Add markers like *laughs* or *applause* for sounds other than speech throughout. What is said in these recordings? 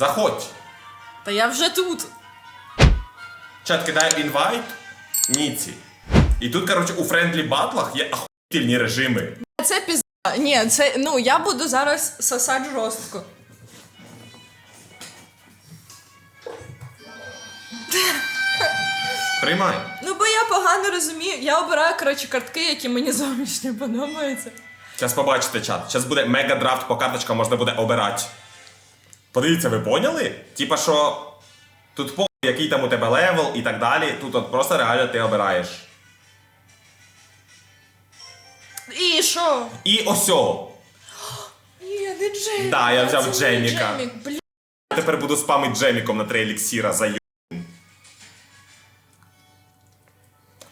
Заходь. Та я вже тут. Чат кидає інвайт Ніці. І тут, коротше, у френдлі батлах є ахуєнні режими. Це пізда. Ні, це ну я буду зараз сосати жорстко. Приймай. Ну бо я погано розумію. Я обираю коротше картки, які мені зовнішньо подобаються. Зараз побачите чат. Зараз буде мега драфт по карточкам, можна буде обирати. Подивіться, ви поняли? Типа, що тут по який там у тебе левел і так далі. Тут от просто реально ти обираєш. І що? І осьо. Ні, не Джемік. Да, я взяв Це не. Джемік, блін. Тепер буду спамити джеміком на три еліксіра за.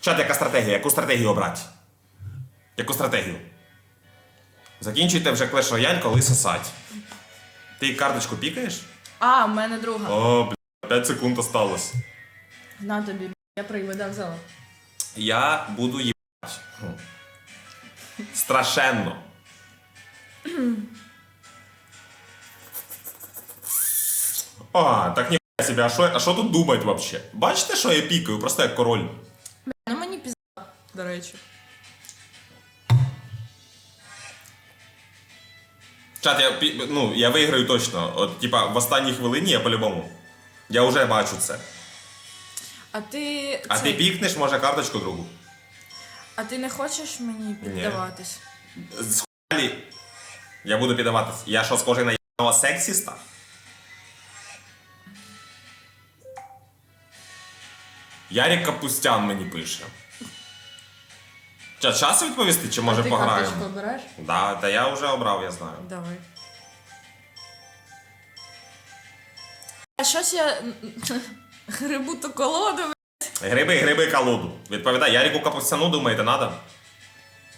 Чат, яка стратегія? Яку стратегію обрати? Яку стратегію? Закінчуйте вже Clash Royale, коли сосать. Ти карточку пікаєш? А, в мене друга. О, бля, 5 секунд осталось. На тобі, б**, я привида взяла. Я буду їбать. Страшенно. А, так ні себе, а що, а що тут думать вообще? Бачите, що я пікаю? Просто як король. Ну мені пізда, до речі. Чат, я, пі- ну, я виграю точно. От, типа, в останній хвилині я по-любому. Я вже бачу це. А ти. А цей- ти пікнеш, може, карточку другу. А ти не хочеш мені піддаватись? З хуялі я буду піддаватись. Я що, схожий на єбаного сексіста? Ярік Капустян мені пише. Чат, час відповісти, чи може ти пограємо? карточку обираєш? Да, та я вже обрав, я знаю. Давай. А щось я *laughs* грибу ту колоду. Гриби, гриби, колоду. Відповідай, Яріку Капустяну думаєте, надо?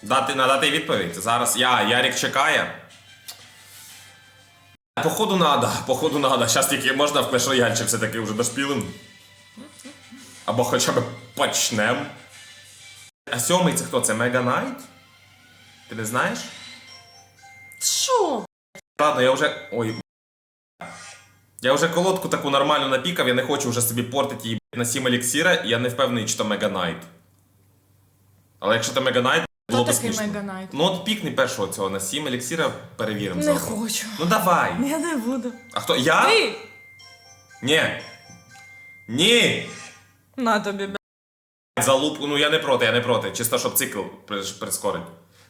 Дати, надати відповідь. Зараз я, Ярік чекає. Походу надо, походу надо. Зараз тільки можна в Clash все-таки вже дошпілим. Або хоча б почнем. А сьомий це хто? Це Мега Найт? Ти не знаєш? Що? Ладно, я вже. Ой. Я вже колодку таку нормальну напікав, я не хочу вже собі портити її на 7 еліксіра, і я не впевнений, чи то Мега Найт. Але якщо то Мега Найт, було Хто б такий смішно. Мега Найт? Ну от пікни першого цього на 7 еліксіра, перевіримо. Не заодно. хочу. Ну давай. Я не буду. А хто? Я? Ти! Ні. Ні. На тобі, б**. Залупу, ну я не проти, я не проти. Чисто, щоб цикл прискорить.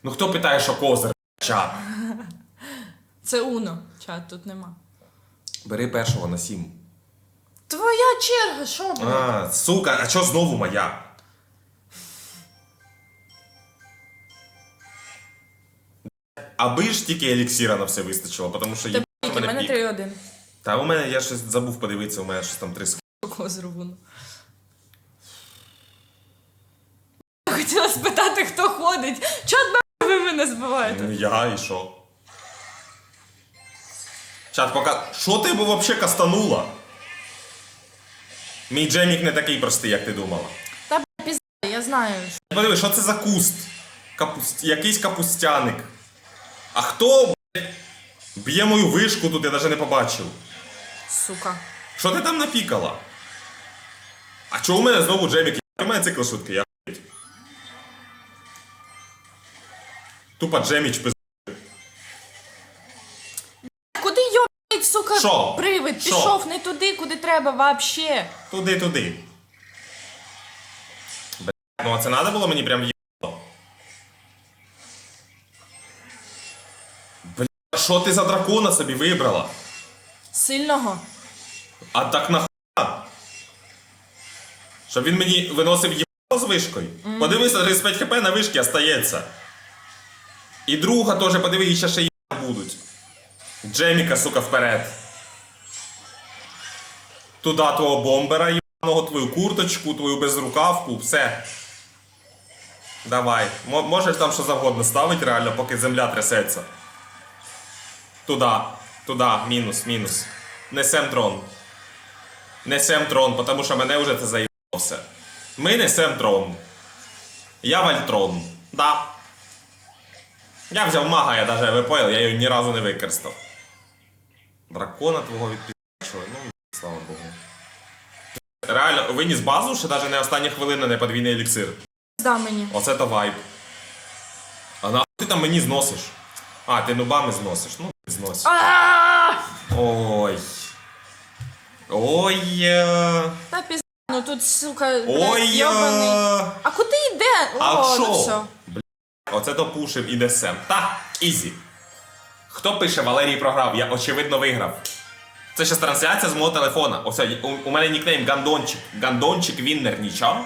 Ну хто питає, що козир? Чат. Це Уно. Чат тут нема. Бери першого на 7. Твоя черга, що, блядь? А, сука, а що знову моя? Аби ж тільки еліксіра на все вистачило, тому що Та у мене пік. 3-1. Та у мене я щось забув подивитися, у мене щось там три ск- Козиру Уно. Хотіла спитати, хто ходить. Чат нахуй ви мене збиваєте? Ну я і що? Чат пока. Що ти б взагалі кастанула? Мій джемік не такий простий, як ти думала. Та б**, пізда, я знаю. Подиви, що це за куст? Капуст... Якийсь капустяник. А хто блядь, б'є мою вишку тут, я навіть не побачив. Сука. Що ти там напікала? А чого у мене знову джемік? У мене цикл шутки, я хуєть. Тупо джеміч пиз... Куди йобить, сука, Що? привид? Що? Пішов не туди, куди треба вообще. Туди, туди. Бля, ну а це треба було мені прям їбало? Бля, що ти за дракона собі вибрала? Сильного. А так нахуя? Щоб він мені виносив їбало з вишкою? Подивися, 35 хп на вишки остається. І друга теж подиви, і ще ще їбало будуть. Джеміка, сука, вперед. Туда твого бомбера їбаного, твою курточку, твою безрукавку, все. Давай. Мо- можеш там що завгодно ставити реально, поки земля трясеться. Туда, туда, мінус, мінус. Несем трон. Несем трон, тому що мене вже це заїбало все. Ми несем трон. Я вальтрон. Да. Я взяв мага, я даже ви понял, я його ні разу не використав. Дракона твого відпічого. Слава Богу. Реально, виніс базу, що навіть не остання хвилина не подвійний еліксир. Да мені. Оце то вайб. А нахуй ти там мені зносиш? А, ти нубами зносиш. Ну, зносиш. Ой. Ой. е, Та пізда, ну тут, сука, блядь, Ой. йобаний. е. А куди йде? А О, що? ну все. Оце то пушив і десем. Та, ізі. Хто пише Валерій програв? Я очевидно виграв. Це ще трансляція з мого телефона. Ось у, у мене нікнейм Гандончик. Гандончик Віннер, нічого.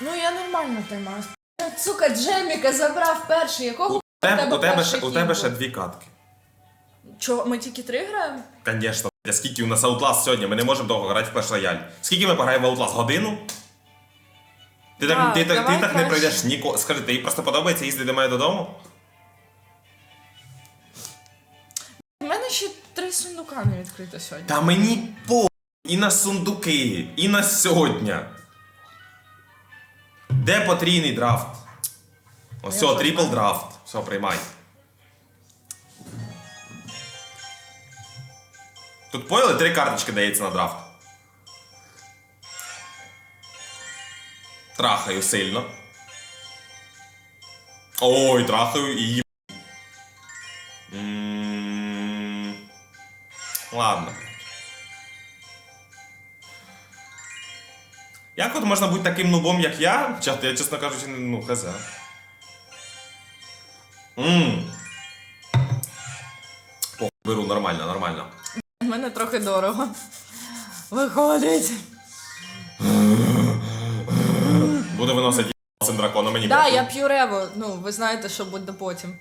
Ну я нормально тримаюсь. Сука, Джеміка забрав перший. Якого У тебе, у тебе, ще, у тебе ще дві катки. Чо, ми тільки три граємо? Звісно, скільки у нас Outlast сьогодні, ми не можемо довго грати в Clash Royale. Скільки ми пограємо в Outlast? Годину? Ти так, Так, ти, так, ти давай так не краще. пройдеш ніколи. Скажи, тобі просто подобається їздити до мене додому? У мене ще три сундука не відкрито сьогодні. Та мені по і на сундуки, і на сьогодні. Де потрійний драфт? Ось все, вже трипл драфт. Все, приймай. Тут поняли, три карточки дається на драфт. Трахаю сильно. Ой, трахаю і їб. М, Ладно. Як от можна бути таким нубом, як я? Чат, я, чесно кажучи, ну, хз. Ммм. Беру, нормально, нормально. У мене трохи дорого. Виходить. *laughs* Буду виносити цим драконом, мені Да, я п'ю рево. Ну, ви знаєте, що буде потім.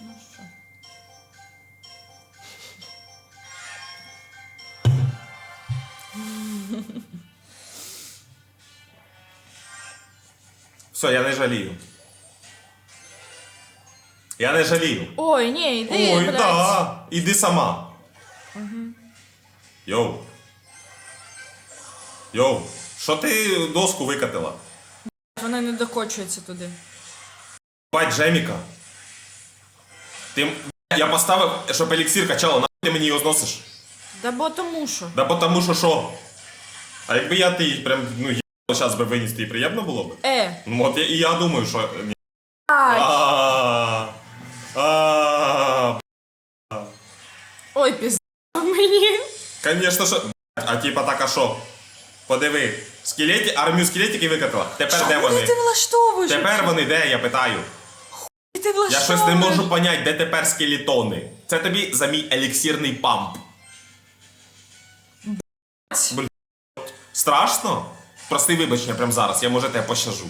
Ну що? Все, я не жалію. Я не жалію. Ой, ні, йди, Ой, блядь. да. Іди сама. Йоу. Йоу. Що ти доску викатила? Вона не докочується туди. Бать Джеміка. Ти. Я поставив, щоб еліксир качало, нахуй ти мені його зносиш? Да бо тому що. Да потому що що? А якби я ти прям, ну, зараз би виніс, то і приємно було б? Е. Ну, от я, і я думаю, що. Ні. Ай. А, а, Ой, пізда мені. Конечно, що. А типа так, а що? Подиви. Скелеті, армію скелетиків викатила. Тепер де вони? ти влаштовуєш? Тепер вони де, я питаю. Ти Я щось не можу понять, де тепер скелетони. Це тобі за мій еліксірний памп. Блядь. Страшно? Проси вибачення прямо зараз, я може тебе пощажу.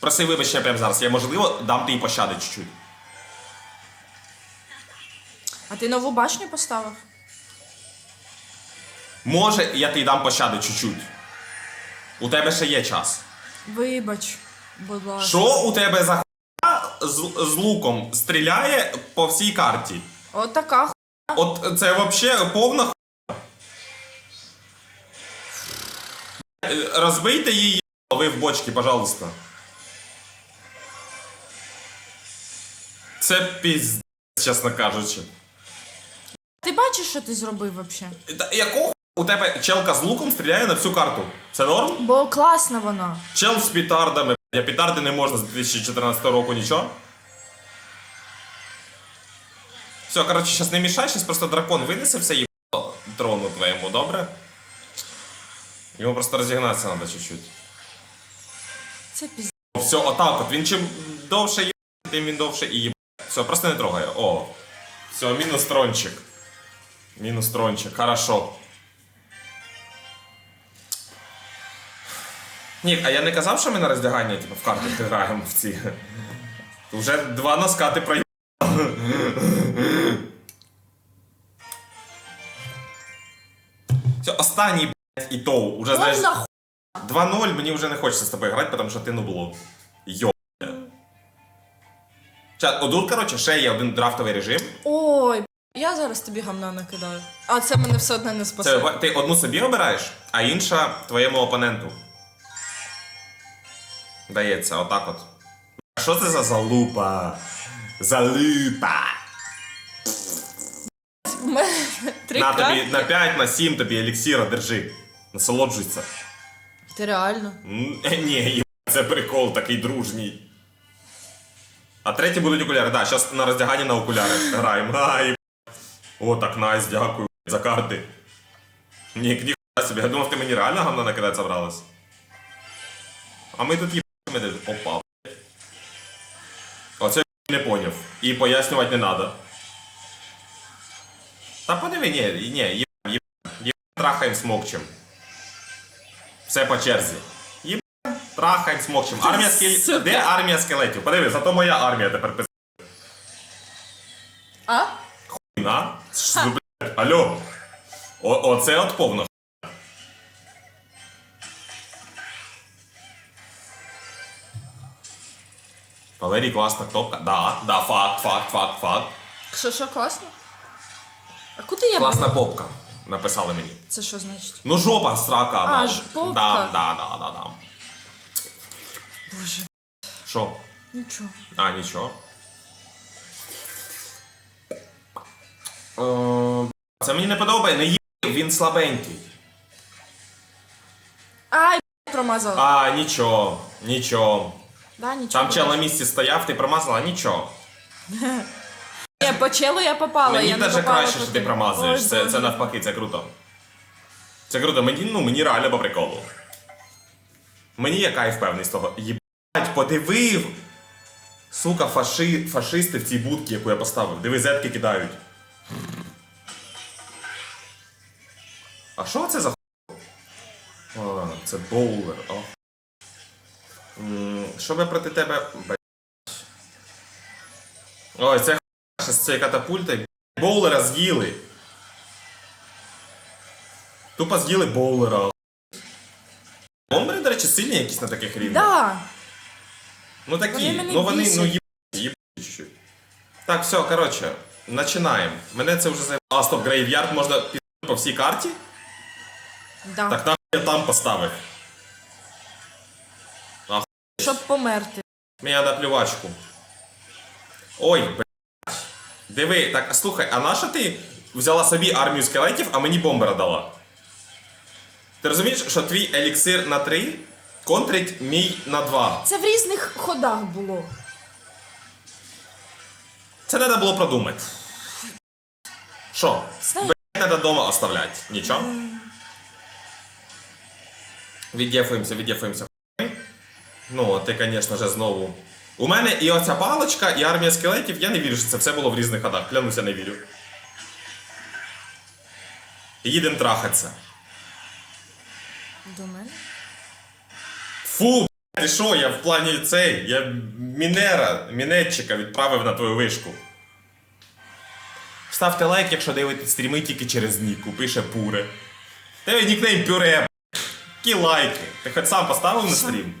Проси вибачення прямо зараз, я можливо дам тобі пощади чуть-чуть. А ти нову башню поставив? Може, я тобі дам пощади чуть-чуть. У тебе ще є час. Вибач, будь ласка. Що у тебе за хуйня з, з луком стріляє по всій карті? От така ху... От це вообще повна хуйня. Розбийте її ви в бочки, пожалуйста. Це піздець, чесно кажучи. Ти бачиш, що ти зробив вообще? Якого у тебе челка з луком стріляє на всю карту? Це норм? Бо класна вона. Чел з пітардами. Я пітарди не можна з 2014 року нічого. Все, коротше, зараз не мішай, зараз просто дракон винесе все і трону твоєму, добре? Йому просто розігнатися треба чуть-чуть. Це пізда. Все, отак от. Він чим довше є, тим він довше і їб. Все, просто не трогай. О. Все, мінус трончик. Мінус трончик, хорошо. Ні, а я не казав, що ми на роздягання типу, в карти граємо в ці. Уже два носка ти проїбав. Все, останній, блядь, і то. Уже знаєш. Ху... 2-0, мені вже не хочеться з тобою грати, тому що ти нубло. Йо. Чат, отут, коротше, ще є один драфтовий режим. Ой, я зараз тобі гамна накидаю. А це мене все одно не спасе. Це ти одну собі обираєш, а інша твоєму опоненту. Дається, отак от. що це за залупа? Залупа. Три На тобі на 5, на 7 тобі еліксіра, держи. Насолоджуйся. Ти реально? М, е, Ні, є- це прикол такий дружній. А треті будуть окуляри. Да, зараз на роздяганні на окуляри граємо. Ай. О, так найс, дякую за карти. Ні, ніхуя собі. Я думав, ти мені реально гамна накидати собралась. А ми тут їбами де. Опа. Оце не поняв. І пояснювати не треба. Та подиви, ні, ні, їб, їб, їб, трахаємо смокчем. Все по черзі. Їб, трахаємо смокчем. Армія скелетів. Де армія скелетів? Подиви, зато моя армія тепер пиз... А? На? Алло. О, оце от повна. Валерій класна кнопка. Да, да, факт, факт, факт, факт. Що, що, класно? А куди я Класна попка. Написали мені. Це що значить? Ну жопа срака. А, да. ж попка. Да, да, да, да, да. Боже, Що? нічого. А, нічого. Е, Це мені не подобає, не їв, він слабенький. Ай, промазала. А, нічого, нічого. Да, нічого. Там чел на місці стояв, ти промазала, нічого. *laughs* Ні, по челу я попала, мені я не навіть попала краще, по що ти тим. промазуєш. Ой, Це, Боже. це навпаки, це круто. Це круто, мені, ну, мені реально по приколу. Мені є кайф певний з того. Єбать, подивив! Сука, фаши, фашисти в цій будці, яку я поставив. Диви, зетки кидають. А що це за ху- А, це боулер. О. М, Що би проти тебе. Ой, це хуйня з цієї катапульти. Боулера з'їли. Тупо з'їли боулера. Бомбери, до речі, сильні якісь на таких рівнях. Да. Ну такі, Вони мене ну вони ну їб... їб... чуть-чуть. Так, все, коротше, починаємо. Мене це вже за. А, стоп, грейв'ярд можна під по всій карті? Да. Так нахуй я там поставив. Щоб померти. Мені на плювачку. Ой, блядь. Диви, так, слухай, а наша ти взяла собі армію скелетів, а мені бомбера дала? Ти розумієш, що твій еліксир на 3 контрить мій на 2. Це в різних ходах було. Це треба було продумати. Що? Знаю. Блядь, треба вдома оставляти. Нічого? Віддєфуємося, віддєфуємося. Ну, ти, звісно ж, знову. У мене і оця паличка, і армія скелетів, я не вірю, що це все було в різних ходах. Клянуся, не вірю. Їдемо трахатися. До мене. Фу, ти що, я в плані цей, я мінера, мінетчика відправив на твою вишку. Ставте лайк, якщо дивитесь стріми тільки через ніку, пише пуре. Тебе нікнейм пюре. Які лайки? Ти хоч сам поставив на стрім?